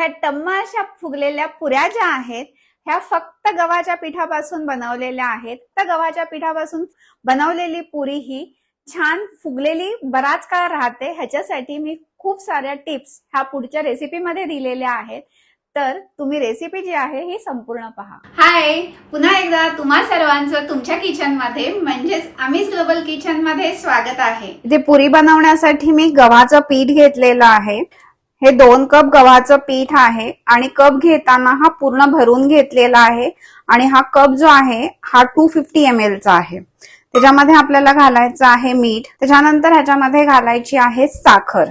ह्या टम्मा अशा फुगलेल्या पुऱ्या ज्या आहेत ह्या फक्त गव्हाच्या पिठापासून बनवलेल्या आहेत. तर गव्हाच्या पिठापासून बनवलेली पुरी ही छान फुगलेली बराच काळ राहते. ह्याच्यासाठी मी खूप साऱ्या टिप्स ह्या पुढच्या रेसिपीमध्ये दिलेल्या आहेत. तर तुम्ही रेसिपी जी आहे ही संपूर्ण पहा. हाय! पुन्हा एकदा तुम्हा सर्वांचं तुमच्या किचनमध्ये म्हणजेच आम्हीच ग्लोबल किचनमध्ये स्वागत आहे. इथे पुरी बनवण्यासाठी मी गव्हाचं पीठ घेतलेलं आहे. हे दोन कप गव्हाचं पीठ आहे आणि कप घेताना हा पूर्ण भरून घेतलेला आहे आणि हा कप जो आहे हा टू फिफ्टी एम चा आहे. त्याच्यामध्ये आपल्याला घालायचं आहे मीठ. त्याच्यानंतर ह्याच्यामध्ये घालायची आहे साखर.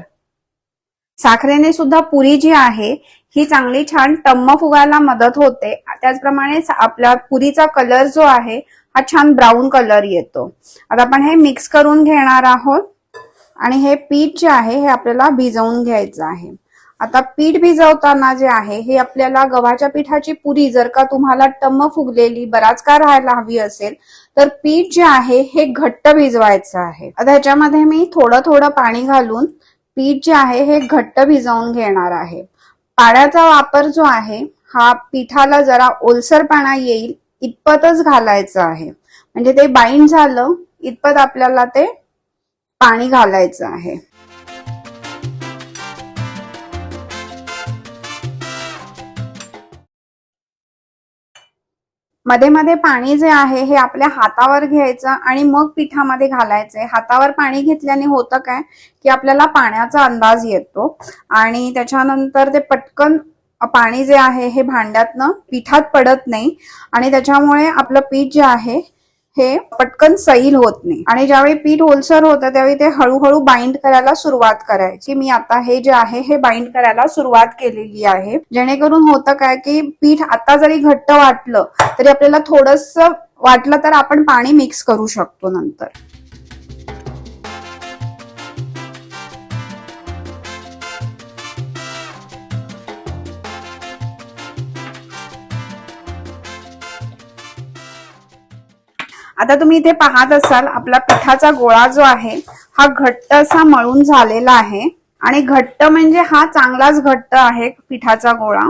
साखरेने सुद्धा पुरी जी आहे ही चांगली छान टम्म फुगायला मदत होते. त्याचप्रमाणे आपल्या पुरीचा कलर जो आहे हा छान ब्राऊन कलर येतो. आता आपण हे मिक्स करून घेणार आहोत. आणि हे पीठ जे आहे हे आपल्याला भिजवून घ्यायचं आहे. आता पीठ भिजवताना जे आहे हे आपल्याला गव्हाच्या पिठाची पुरी जर का तुम्हाला टम्म फुगलेली बराच काळ राहायला हवी असेल तर पीठ जे आहे हे घट्ट भिजवायचं आहे. आता ह्याच्यामध्ये मी थोडं थोडं पाणी घालून पीठ जे आहे हे घट्ट भिजवून घेणार आहे. पाण्याचा वापर जो आहे हा पिठाला जरा ओलसरपणा येईल इतपतच घालायचं आहे. म्हणजे ते बाइंड झालं इतपत आपल्याला ते पाणी घालायचं आहे. मध्ये मध्ये पाणी जे आहे हे आपल्या हातावर घ्यायचं आणि मग पिठामध्ये घालायचंय हातावर पाणी घेतल्याने होतं काय की आपल्याला पाण्याचा अंदाज येतो आणि त्याच्यानंतर ते पटकन पाणी जे आहे हे भांड्यातनं पिठात पडत नाही आणि त्याच्यामुळे आपलं पीठ जे आहे हे पटकन सैल होत नाही. आणि ज्यावेळी पीठ ओलसर होतं त्यावेळी ते हळूहळू बाइंड करायला सुरुवात करायची. मी आता हे जे आहे हे बाइंड करायला सुरुवात केलेली आहे. जेणेकरून होतं काय की पीठ आता जरी घट्ट वाटलं तरी आपल्याला थोडस वाटलं तर आपण पाणी मिक्स करू शकतो नंतर. आता तुम्ही इथे पाहत असाल आपला पिठाचा गोळा जो आहे हा घट्ट असा मळून झालेला आहे. आणि घट्ट म्हणजे हा चांगलाच घट्ट आहे पिठाचा गोळा.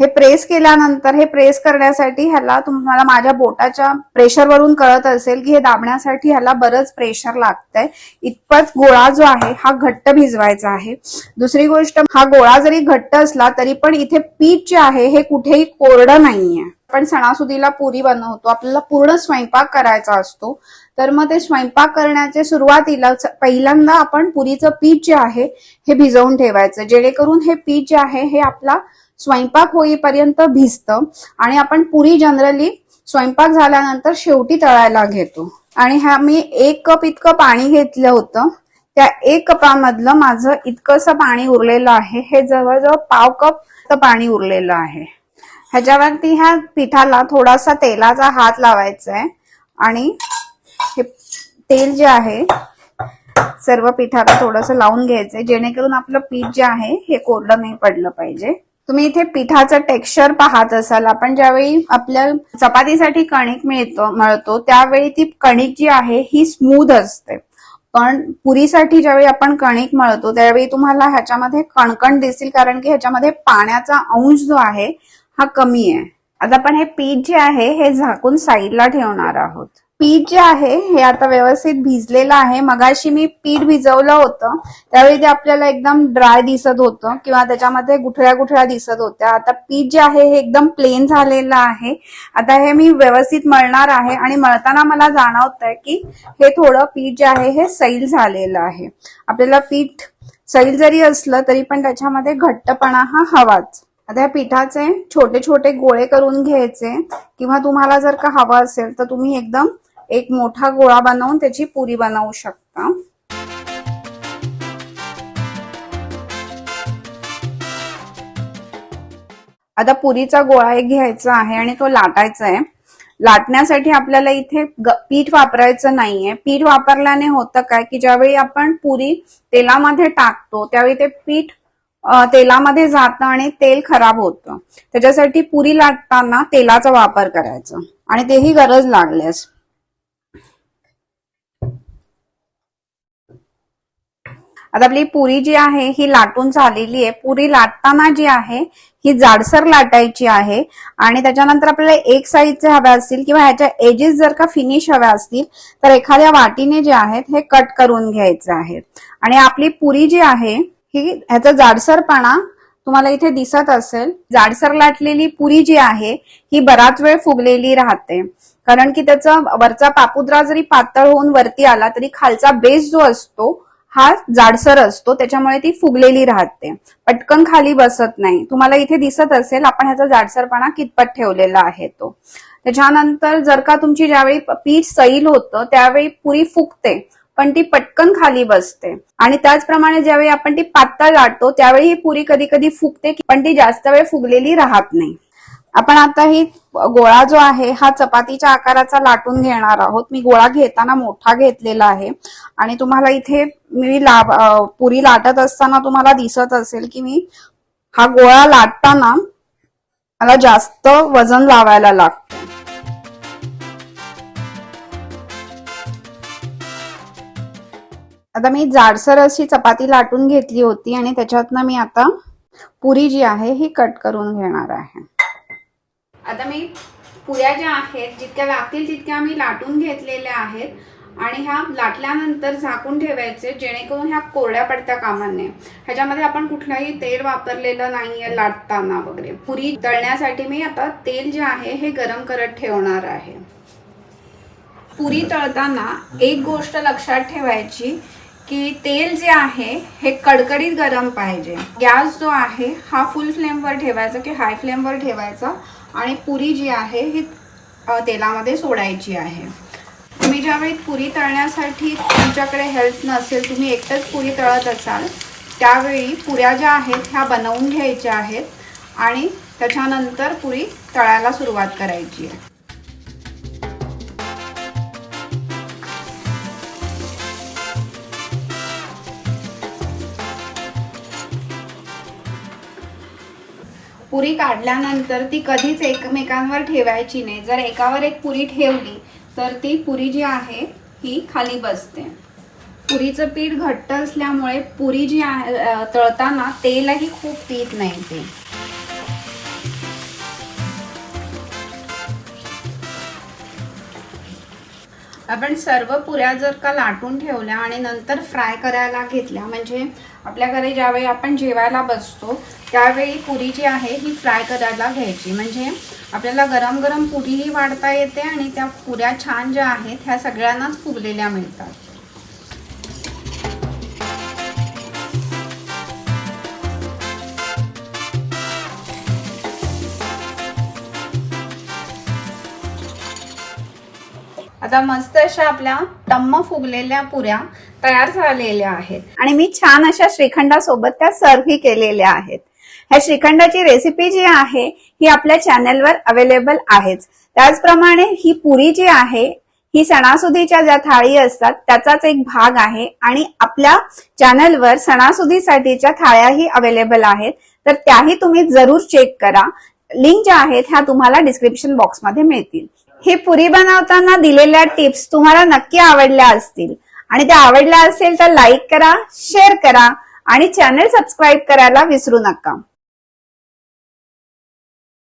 हे प्रेस केल्यानंतर हे प्रेस करण्यासाठी ह्याला तुम्हाला माझ्या बोटाच्या प्रेशरवरून कळत असेल की हे दाबण्यासाठी ह्याला बरंच प्रेशर लागतंय. इतपत गोळा जो आहे हा घट्ट भिजवायचा आहे. दुसरी गोष्ट हा गोळा जरी घट्ट असला तरी पण इथे पीठ जे आहे हे कुठेही कोरडं नाहीये. आपण सणासुदीला पुरी बनवतो आपल्याला पूर्ण स्वयंपाक करायचा असतो तर मग ते स्वयंपाक करण्याच्या सुरुवातीला पहिल्यांदा आपण पुरीचं पीठ जे आहे हे भिजवून ठेवायचं. जेणेकरून हे पीठ जे आहे हे आपला स्वयंपाक होईपर्यंत भिजतं आणि आपण पुरी जनरली स्वयंपाक झाल्यानंतर शेवटी तळायला घेतो. आणि ह्या मी एक कप इतकं पाणी घेतलं होतं. त्या एक कपामधलं माझं इतकंसं पाणी उरलेलं आहे. हे जवळजवळ पाव कप पाणी उरलेलं आहे. ह्याच्यावरती ह्या पिठाला थोडासा तेलाचा हात लावायचा आहे आणि हे तेल जे आहे सर्व पिठाला थोडस लावून घ्यायचंय. जेणेकरून आपलं पीठ जे आहे हे कोरडं नाही पडलं पाहिजे. तुम्ही इथे पिठाचं टेक्स्चर पाहत असाल. आपण ज्यावेळी आपल्या चपातीसाठी कणिक मिळतो मळतो त्यावेळी ती कणिक जी आहे ही स्मूथ असते. पण पुरीसाठी ज्यावेळी आपण कणिक मळतो त्यावेळी तुम्हाला ह्याच्यामध्ये कणकण दिसेल कारण की ह्याच्यामध्ये पाण्याचा अंश जो आहे हा कमी आहे. आता आपण हे पीठ जे आहे हे झाकून साईडला ठेवणार आहोत. पीठ जे आहे हे आता व्यवस्थित भिजलेलं आहे. मगाशी मी पीठ भिजवलं होतं. त्यावेळी ते आपल्याला एकदम ड्राय दिसत होतं किंवा त्याच्यामध्ये गुठळ्या गुठळ्या दिसत होत्या. आता पीठ जे आहे हे एकदम प्लेन झालेलं आहे. आता हे मी व्यवस्थित मळणार आहे आणि मळताना मला जाणवत आहे की हे थोडं पीठ जे आहे हे सैल झालेलं आहे. आपल्याला पीठ सैल जरी असलं तरी पण त्याच्यामध्ये घट्टपणा हा हवाच. आता या पिठाचे छोटे छोटे गोळे करून घ्यायचे. किंवा तुम्हाला जर का हवं असेल तर तुम्ही एकदम एक मोठा गोळा बनवून त्याची पुरी बनवू शकता. आता पुरीचा गोळा एक घ्यायचा आहे आणि तो लाटायचा आहे. लाटण्यासाठी आपल्याला इथे पीठ वापरायचं नाहीये. पीठ वापरल्याने होतं काय की ज्यावेळी आपण पुरी तेलामध्ये टाकतो त्यावेळी ते पीठ तेलामध्ये जातं आणि तेल खराब होतं. त्याच्यासाठी पुरी लाटताना तेलाचा वापर करायचा. आणि तेही गरज लागल्यास. आता आपली पुरी जी आहे ही लाटून झालेली आहे. पुरी लाटताना जी आहे ही जाडसर लाटायची आहे. आणि त्याच्यानंतर आपल्याला एक साईजचे हव्या असतील किंवा ह्याच्या एजेस जर का फिनिश हव्या असतील तर एखाद्या वाटीने जे आहेत हे कट करून घ्यायचे आहेत. आणि आपली पुरी जी आहे ही ह्याचा जाडसरपणा तुम्हाला इथे दिसत असेल. जाडसर लाटलेली पुरी जी आहे ही बराच वेळ फुगलेली राहते. कारण की त्याचा वरचा पापुद्रा जरी पातळ होऊन वरती आला तरी खालचा बेस जो असतो हा जाडसर असतो. त्याच्यामुळे ती फुगलेली राहते. पटकन खाली बसत नाही. तुम्हाला इथे दिसत असेल आपण ह्याचा जाडसरपणा कितपत ठेवलेला आहे तो. त्याच्यानंतर जर का तुमची ज्यावेळी पीठ सैल होतं त्यावेळी पुरी फुगते. पण ती पटकन खाली बसते. आणि त्याचप्रमाणे ज्यावेळी आपण ती पातळ लाटतो त्यावेळी ही पुरी कधी कधी फुगते पण ती जास्त वेळ फुगलेली राहत नाही. आपण आता ही गोळा जो आहे हा चपातीच्या आकाराचा लाटून घेणार आहोत. मी गोळा घेताना मोठा घेतलेला आहे. आणि तुम्हाला इथे मी ला पुरी लाटत असताना तुम्हाला दिसत असेल की मी हा गोळा लाटताना मला जास्त वजन लावायला लागतं. आता मी जाडसर अशी चपाती लाटून घेतली होती आणि त्याच्यातनं मी आता पुरी जी आहे ही कट करून घेणार आहे. आता मी पुऱ्या ज्या आहेत जितक्या लागतील तितक्या मी लाटून घेतलेल्या आहेत आणि ह्या लाटल्यानंतर झाकून ठेवायचे जेणेकरून ह्या कोरड्या पडत्या कामा नये ह्याच्यामध्ये आपण कुठलंही तेल वापरलेलं नाहीये लाटताना वगैरे. पुरी तळण्यासाठी मी आता तेल जे आहे हे गरम करत ठेवणार आहे. पुरी तळताना एक गोष्ट लक्षात ठेवायची की तेल जे आहे हे कडकडीत गरम पाहिजे. गॅस जो आहे हा फुल फ्लेमवर ठेवायचा की हाय फ्लेमवर ठेवायचा आणि पुरी जी आहे ही तेलामध्ये सोडायची आहे. तुम्ही ज्यावेळी पुरी तळण्यासाठी तुमच्याकडे हेल्प नसेल तुम्ही एकटंच पुरी तळत असाल त्यावेळी पुऱ्या ज्या आहेत ह्या बनवून घ्यायच्या आहेत आणि त्याच्यानंतर पुरी तळायला सुरुवात करायची आहे. पुरी काढल्यानंतर ती कधीच एकमेकांवर ठेवायची नाही. जर एकावर एक पुरी ठेवली तर ती पुरी जी आहे ही खाली बसते. पुरीचं पीठ घट्ट असल्यामुळे पुरी जी आहे तळताना तेलही खूप पीत नाही ते. आपण सर्व पुऱ्या जर का लाटून ठेवल्या आणि नंतर फ्राय करायला घेतल्या म्हणजे आपल्या घरी ज्यावेळी आपण जेवायला बसतो त्यावेळी पुरी जी आहे ही फ्राय करायला घ्यायची. म्हणजे आपल्याला गरम गरम पुरीही वाढता येते आणि त्या पुऱ्या छान ज्या आहेत ह्या सगळ्यांनाच फुगलेल्या मिळतात. आता मस्त अशा आपल्या टम्म फुगलेल्या पुऱ्या तयार झालेल्या आहेत. आणि मी छान अशा श्रीखंडासोबत त्या सर्वही केलेल्या आहेत. ह्या श्रीखंडाची रेसिपी जी आहे ही आपल्या चॅनेलवर अवेलेबल आहेच. त्याचप्रमाणे ही पुरी जी आहे ही सणासुदीच्या ज्या थाळी असतात त्याचाच एक भाग आहे आणि आपल्या चॅनलवर सणासुदीसाठीच्या थाळ्याही अवेलेबल आहेत. तर त्याही तुम्ही जरूर चेक करा. लिंक ज्या आहेत ह्या तुम्हाला डिस्क्रिप्शन बॉक्समध्ये मिळतील. ही पुरी बनवताना दिलेल्या टिप्स तुम्हाला नक्की आवडल्या असतील. आणि ते आवडला असेल तर लाईक करा शेअर करा आणि चॅनल सबस्क्राईब करायला विसरू नका.